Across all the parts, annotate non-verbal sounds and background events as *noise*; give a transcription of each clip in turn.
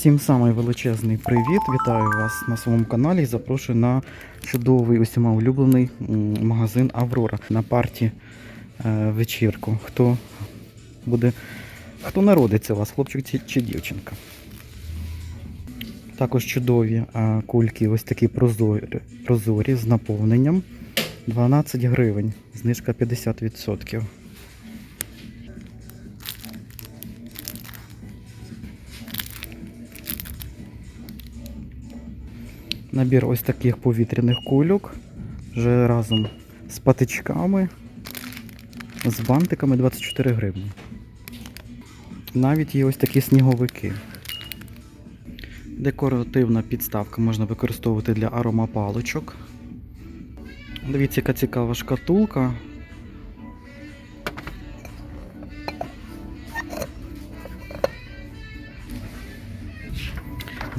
Всім самий величезний привіт! Вітаю вас на своєму каналі і запрошую на чудовий усіма улюблений магазин Аврора на парті е, вечірку. Хто буде, хто народиться у вас, хлопчик чи, чи дівчинка. Також чудові е, кульки, ось такі прозорі, прозорі з наповненням. 12 гривень, знижка 50%. Набір ось таких повітряних кульок. Вже разом з патичками, з бантиками 24 гривні. Навіть є ось такі сніговики. Декоративна підставка можна використовувати для аромапалочок. Дивіться, яка цікава шкатулка.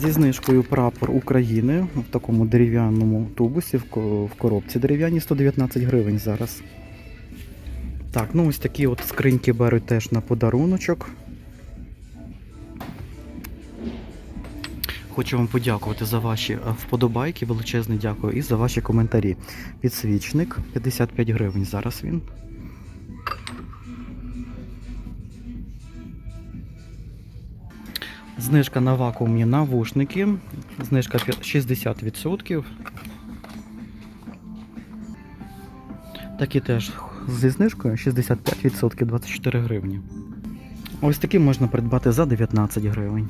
Зі знижкою прапор України в такому дерев'яному тубусі, в коробці дерев'яні 119 гривень зараз. Так, ну ось такі от скриньки беруть теж на подаруночок. Хочу вам подякувати за ваші е, вподобайки, величезне дякую і за ваші коментарі. Підсвічник 55 гривень зараз він. Знижка на вакуумні навушники. Знижка 60%. Такі теж зі знижкою 65% 24 гривні. Ось такі можна придбати за 19 гривень.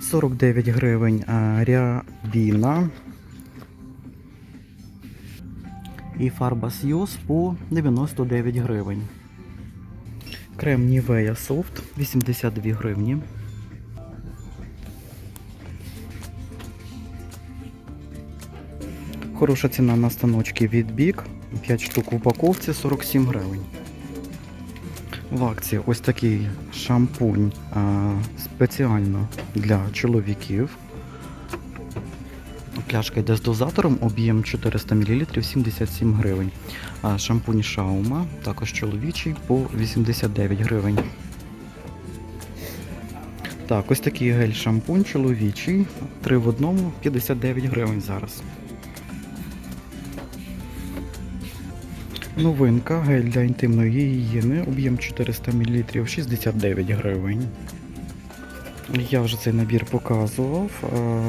49 гривень рябіна. І фарба Сйоз по 99 гривень. Крем Нівея Софт 82 гривні. Хороша ціна на станочки від Бік. 5 штук в упаковці 47 гривень. В акції ось такий шампунь а, спеціально для чоловіків. Пляшка йде з дозатором, об'єм 400 мл 77 гривень. А шампунь Шаума, також чоловічий, по 89 гривень. Так, ось такий гель-шампунь чоловічий. 3 в одному 59 гривень зараз. Новинка, гель для інтимної гігієни, об'єм 400 мл 69 гривень. Я вже цей набір показував. Е,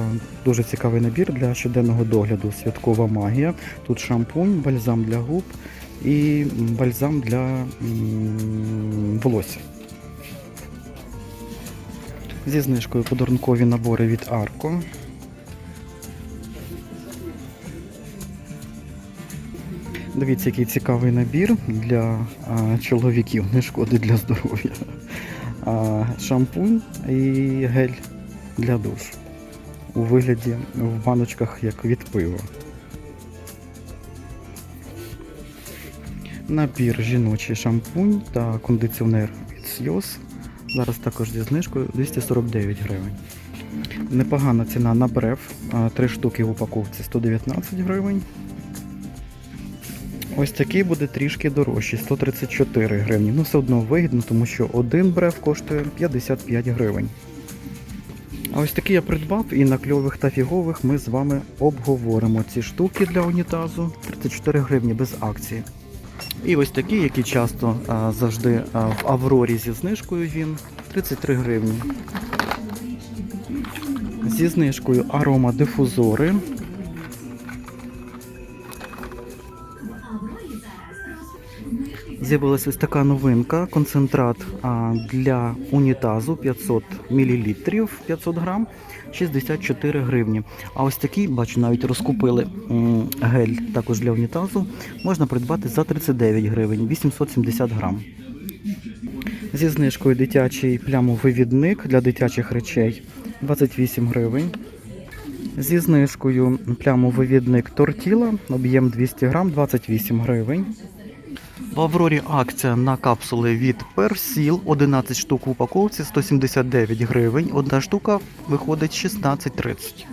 Дуже цікавий набір для щоденного догляду. Святкова магія. Тут шампунь, бальзам для губ і бальзам для волосся. Зі знижкою подарункові набори від Арко. Дивіться, який цікавий набір для чоловіків, не шкоди для здоров'я. Шампунь і гель для душу. У вигляді в баночках як від пива. Набір жіночий шампунь та кондиціонер від Сйоз. Зараз також зі знижкою 249 гривень. Непогана ціна на бреф. а, Три штуки в упаковці 119 гривень. Ось такий буде трішки дорожчий, 134 гривні. Ну, все одно вигідно, тому що один бреф коштує 55 гривень. А ось такий я придбав і на кльових та фігових ми з вами обговоримо ці штуки для унітазу 34 гривні без акції. І ось такі, які часто а, завжди а, в Аврорі зі знижкою він 33 гривні. Зі знижкою арома З'явилася ось така новинка, концентрат для унітазу 500 мл, 500 грам, 64 гривні. А ось такий, бачу, навіть розкупили гель також для унітазу. Можна придбати за 39 гривень, 870 грам. Зі знижкою дитячий плямовивідник для дитячих речей 28 гривень. Зі знижкою плямовивідник тортіла, об'єм 200 грам, 28 гривень. В Аврорі акція на капсули від Персіл 11 штук в упаковці 179 гривень. Одна штука виходить 16,30.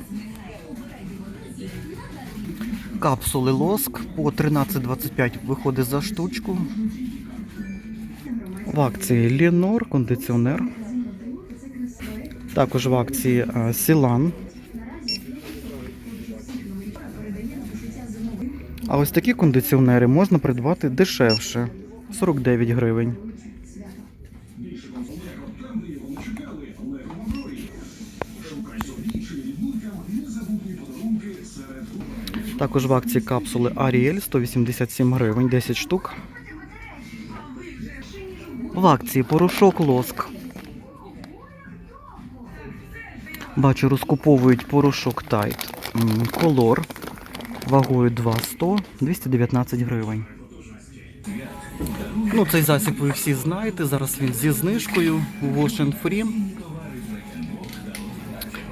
Капсули лоск по 13,25 виходить за штучку. В акції Лінор кондиціонер Також в акції е, Сілан. А ось такі кондиціонери можна придбати дешевше 49 гривень. Також в акції капсули Ariel 187 гривень, 10 штук. В акції порошок лоск. Бачу, розкуповують порошок Tide Color вагою 2,100, 219 гривень. Ну, цей засіб ви всі знаєте. Зараз він зі знижкою Wash and Free.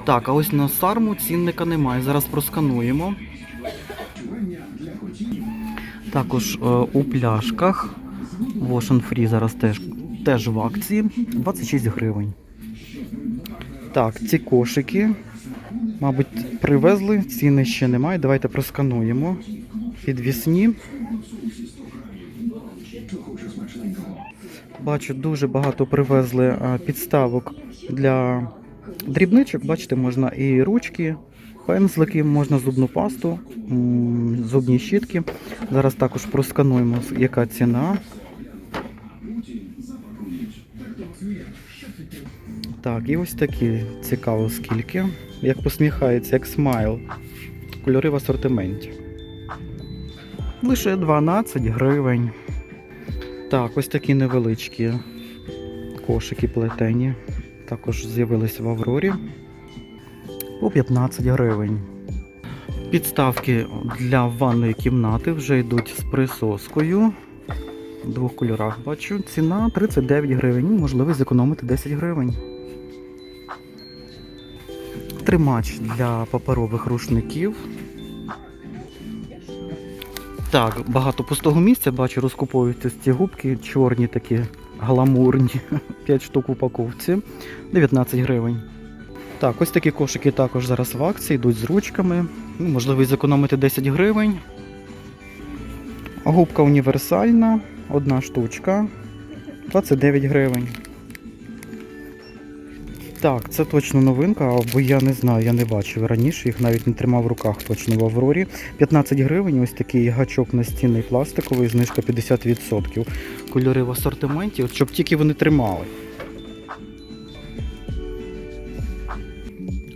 Так, а ось на сарму цінника немає. Зараз проскануємо. Також е, у пляшках Wash and Free зараз теж, теж в акції 26 гривень. Так, ці кошики, мабуть, привезли, ціни ще немає. Давайте проскануємо. Підвісні. Бачу, дуже багато привезли е, підставок для дрібничок. Бачите, можна і ручки, пензлики, можна зубну пасту, зубні щітки. Зараз також проскануємо, яка ціна. Так, і ось такі цікаво скільки. Як посміхається, як смайл. Кольори в асортименті. Лише 12 гривень. Так, ось такі невеличкі кошики плетені. Також з'явились в Аврорі. По 15 гривень. Підставки для ванної кімнати вже йдуть з присоскою. В двох кольорах бачу. Ціна 39 гривень. Можливість зекономити 10 гривень. Тримач для паперових рушників. Так, багато пустого місця, бачу, розкуповуються ці губки, чорні такі гламурні. *laughs* 5 штук в упаковці, 19 гривень. Так, ось такі кошики також зараз в акції, йдуть з ручками. Ну, можливість зекономити 10 гривень. Губка універсальна, одна штучка, 29 гривень. Так, це точно новинка, бо я не знаю, я не бачив раніше, їх навіть не тримав в руках точно в Аврорі. 15 гривень, ось такий гачок настінний пластиковий, знижка 50%. Кольори в асортименті, от щоб тільки вони тримали.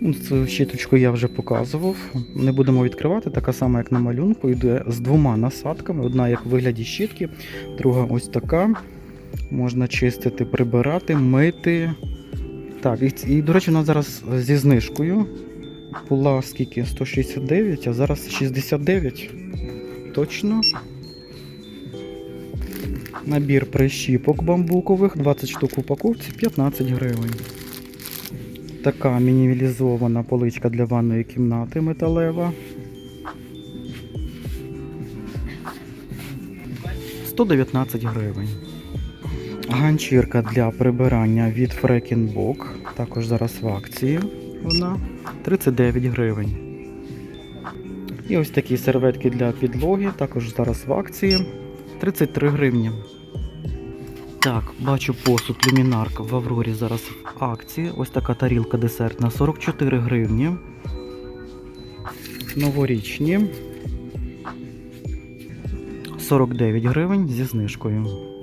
Ну, Цю щіточку я вже показував. Не будемо відкривати, така сама, як на малюнку. Йде з двома насадками. Одна як в вигляді щітки, друга ось така. Можна чистити, прибирати, мити. Так, і, і до речі, вона зараз зі знижкою. Була скільки? 169, а зараз 69. Точно. Набір прищіпок бамбукових, 20 штук в упаковці, 15 гривень. Така мінімалізована поличка для ванної кімнати металева. 119 гривень. Ганчірка для прибирання від Фрекінбок. Також зараз в акції. Вона 39 гривень. І ось такі серветки для підлоги. Також зараз в акції 33 гривні. Так, бачу посуд люмінарка в Аврорі зараз в акції. Ось така тарілка десертна 44 гривні. Новорічні. 49 гривень зі знижкою.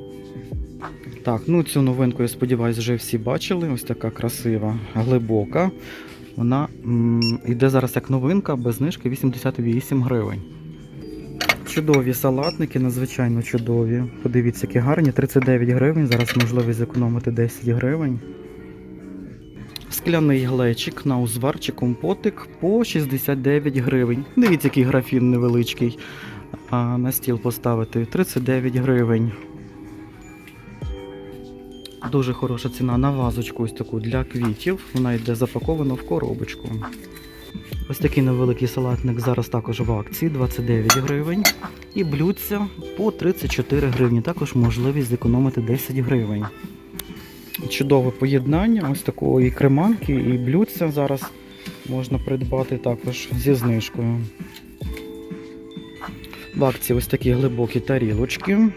Так, ну цю новинку, я сподіваюся, вже всі бачили. Ось така красива, глибока. Вона м, йде зараз як новинка, без знижки 88 гривень. Чудові салатники, надзвичайно чудові. Подивіться, які гарні. 39 гривень. Зараз можливість зекономити 10 гривень. Скляний глечик на узвар чи компотик по 69 гривень. Дивіться, який графін невеличкий. А, на стіл поставити 39 гривень. Дуже хороша ціна на вазочку ось таку для квітів. Вона йде запакована в коробочку. Ось такий невеликий салатник зараз також в акції 29 гривень. І блюдця по 34 гривні. Також можливість зекономити 10 гривень. Чудове поєднання ось такої креманки і блюдця зараз можна придбати також зі знижкою. В акції ось такі глибокі тарілочки.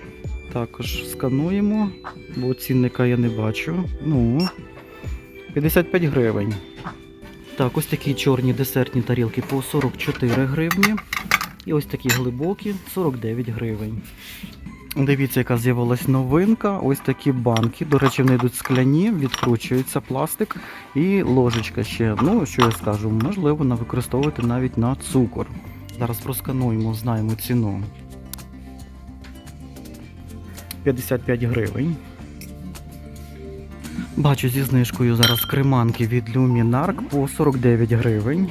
Також скануємо, бо цінника я не бачу. Ну, 55 гривень. Так, ось такі чорні десертні тарілки по 44 гривні. І ось такі глибокі 49 гривень. Дивіться, яка з'явилась новинка. Ось такі банки. До речі, вони йдуть скляні, відкручується пластик і ложечка ще. Ну, що я скажу, можливо, вона використовувати навіть на цукор. Зараз проскануємо, знаємо ціну. 55 гривень. Бачу зі знижкою зараз креманки від Luminark по 49 гривень.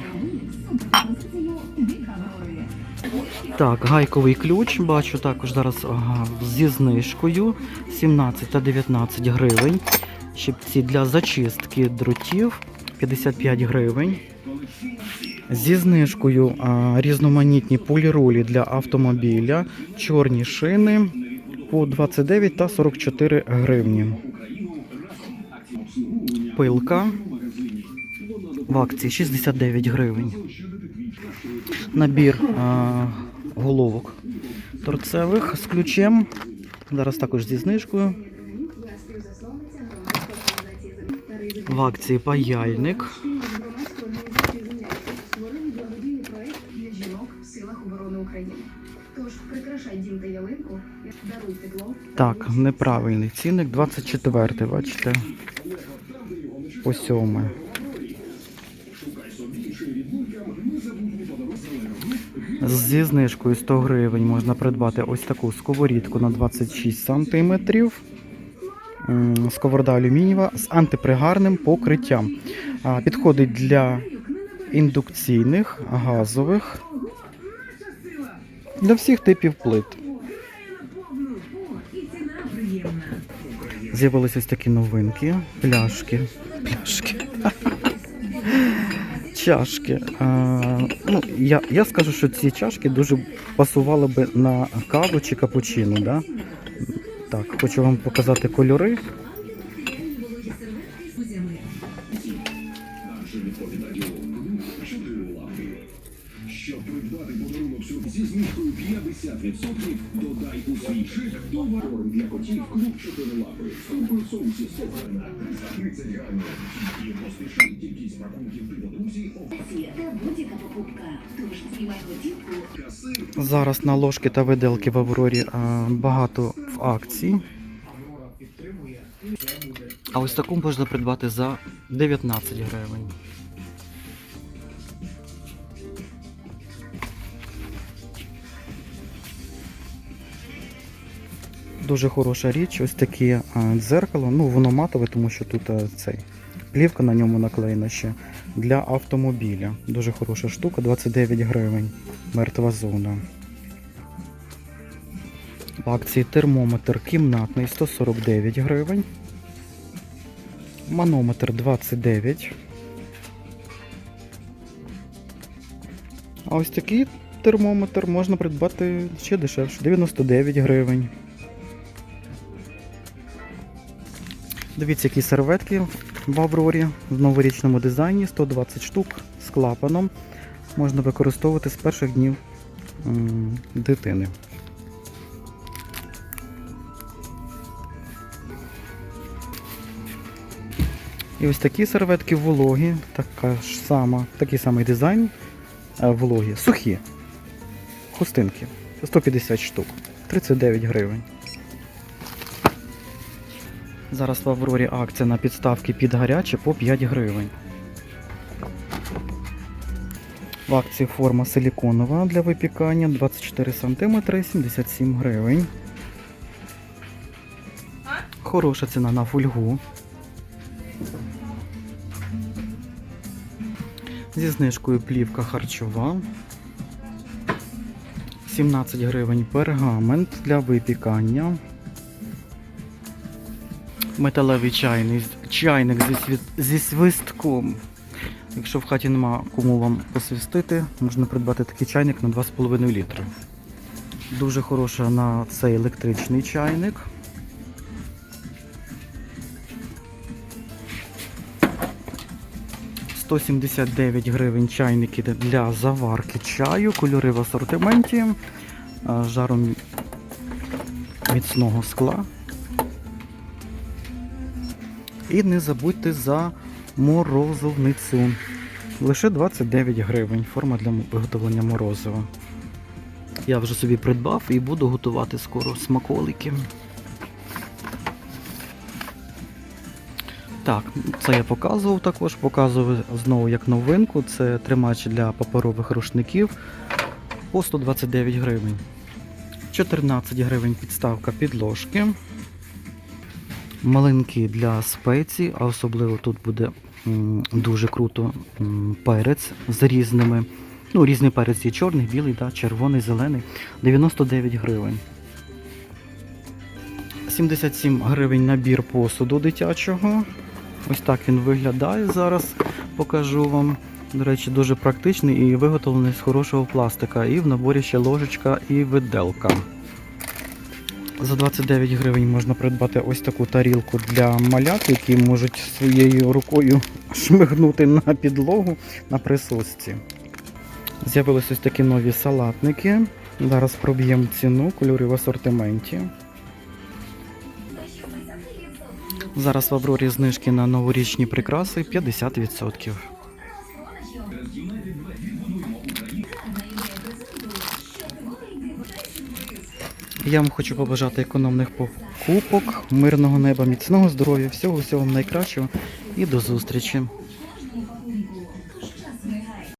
Так, гайковий ключ бачу також зараз ага, зі знижкою 17 та 19 гривень. Щипці для зачистки дротів 55 гривень. Зі знижкою а, різноманітні поліролі для автомобіля, чорні шини по 29 та 44 гривні. Пилка в акції 69 гривень. Набір а, головок торцевих з ключем. Зараз також зі знижкою. В акції паяльник. Так, неправильний цінник 24, бачите. По 7. Зі знижкою 100 гривень можна придбати ось таку сковорідку на 26 см. Сковорода алюмінієва з антипригарним покриттям. Підходить для індукційних, газових, для всіх типів плит. З'явилися ось такі новинки. Пляшки. Пляшки. Чашки. *laughs* Ну, я, я скажу, що ці чашки дуже пасували би на каву чи капучино. Да? Так, хочу вам показати кольори. 50%, додай у свій чек товар корм для котів клуб 4 лапи. В соусі Сохрана. За 30. І поспішай кількість рахунків ти друзі. Акція будь-яка покупка. Тож знімай готівку Зараз на ложки та виделки в Аврорі а, багато в акції. А ось таку можна придбати за 19 гривень. Дуже хороша річ, ось таке а, дзеркало. Ну, воно матове, тому що тут а, цей плівка на ньому наклеєна ще для автомобіля. Дуже хороша штука, 29 гривень. Мертва зона. В акції термометр кімнатний 149 гривень. Манометр 29. А ось такий термометр можна придбати ще дешевше 99 гривень. Дивіться, які серветки в Аврорі в новорічному дизайні 120 штук з клапаном. Можна використовувати з перших днів дитини. І ось такі серветки вологі, така ж сама, такий самий дизайн е, вологі, сухі. Хустинки. 150 штук. 39 гривень. Зараз в Аврорі акція на підставки під гаряче по 5 гривень. В акції форма силіконова для випікання 24 см 77 гривень. Хороша ціна на фольгу. Зі знижкою плівка харчова. 17 гривень пергамент для випікання. Металевий чайний, чайник зі, світ, зі свистком. Якщо в хаті нема кому вам посвістити, можна придбати такий чайник на 2,5 літри. Дуже хороша на цей електричний чайник. «179 гривень чайники для заварки чаю, кольори в асортименті, жаром міцного скла. І не забудьте за морозовницю. Лише 29 гривень. Форма для виготовлення морозива. Я вже собі придбав і буду готувати скоро смаколики. Так, це я показував також. Показував знову як новинку. Це тримач для паперових рушників по 129 гривень. 14 гривень підставка підложки. Малинки для спецій, а особливо тут буде дуже круто перець з різними. Ну, різний перець є чорний, білий, да, червоний, зелений. 99 гривень. 77 гривень набір посуду дитячого. Ось так він виглядає зараз. Покажу вам. До речі, дуже практичний і виготовлений з хорошого пластика. І в наборі ще ложечка і виделка. За 29 гривень можна придбати ось таку тарілку для малят, які можуть своєю рукою шмигнути на підлогу на присосці. З'явились ось такі нові салатники. Зараз проб'ємо ціну, кольори в асортименті. Зараз в Аврорі знижки на новорічні прикраси 50%. Я вам хочу побажати економних покупок, мирного неба, міцного здоров'я, всього всього найкращого і до зустрічі.